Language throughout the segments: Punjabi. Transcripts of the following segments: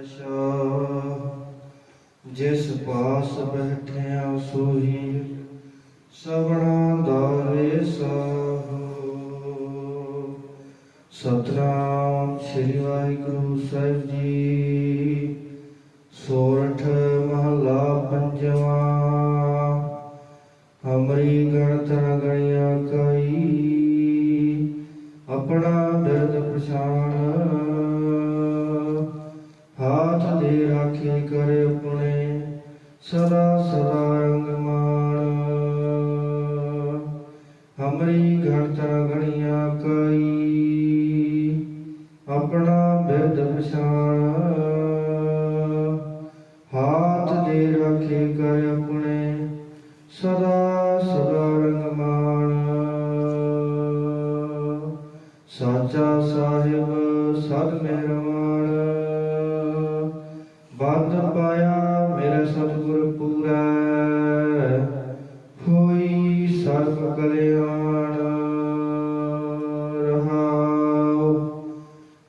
ਪਾਤਸ਼ਾਹ ਜਿਸ ਪਾਸ ਬੈਠਿਆ ਸੋਈ ਸਭਨਾ ਦਾ ਵੇਸਾਹੋ ਸਤਨਾਮ ਸ੍ਰੀ ਵਾਹਿਗੁਰੂ ਸਾਹਿਬ ਜੀ, ਸੋਰਠ ਮਹਲਾ ਪੰਜਵਾ ਹਮਰੀ ਗਣਤ ਨ ਗਣਿਆ ਕਈ, ਆਪਣਾ ਬਿਰਦ ਪਛਾਣ। ਦੇ ਕਰ ਆਪਣੇ ਸਦਾ ਸਦਾ ਰੰਗ ਮਾਣ। ਹਮਰੀ ਗਣਤ ਨ ਗਣਿਆ ਕਈ, ਆਪਣਾ ਬਿਰਦ ਪਛਾਣ। ਹਾਥ ਦੇ ਰੱਖੇ ਕਰ ਆਪਣੇ ਸਦਾ ਸਦਾ ਰੰਗ ਮਾਣ। ਸਾਚਾ ਸਾਹਿਬ, ਸਦ ਮੇਰਾ ਪੂਰਾ ਹੋਈ ਸਰਬ ਕਲਿਆਣ ਰਹਾਉ।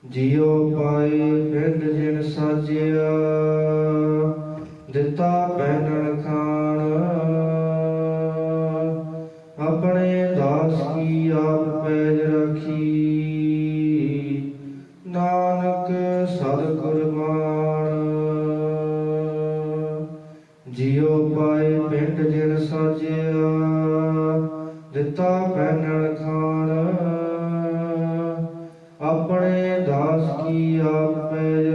ਜਿਉ ਪਾਏ ਪਿੰਡ ਜਿਨ ਸਾਜਿਆ, ਦਿੱਤਾ ਪਹਿਨਣ ਖਾਣ। ਆਪਣੇ ਦਾਸ ਕੀ ਆਪ ਪੈਜ ਰੱਖੀ। ਨਾਨਕ ਸਦ ਕੁਰਬਾਨ ਜਿਉ ਪਾਏ ਪਿੰਡ ਜਿਨ ਸਾਜਿਆ, ਦਿੱਤਾ ਪਹਿਨਣ ਖਾਣ ਆਪਣੇ ਦਾਸ ਕੀ ਆਪ ਪੈਜ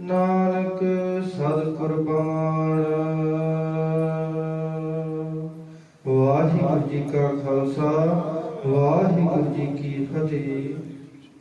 ਨਾਨਕ ਸਦ ਕੁਰਬਾਨ। ਵਾਹਿਗੁਰੂ ਜੀ ਕਾ ਖਾਲਸਾ, ਵਾਹਿਗੁਰੂ ਜੀ ਕੀ ਫਤਿਹ।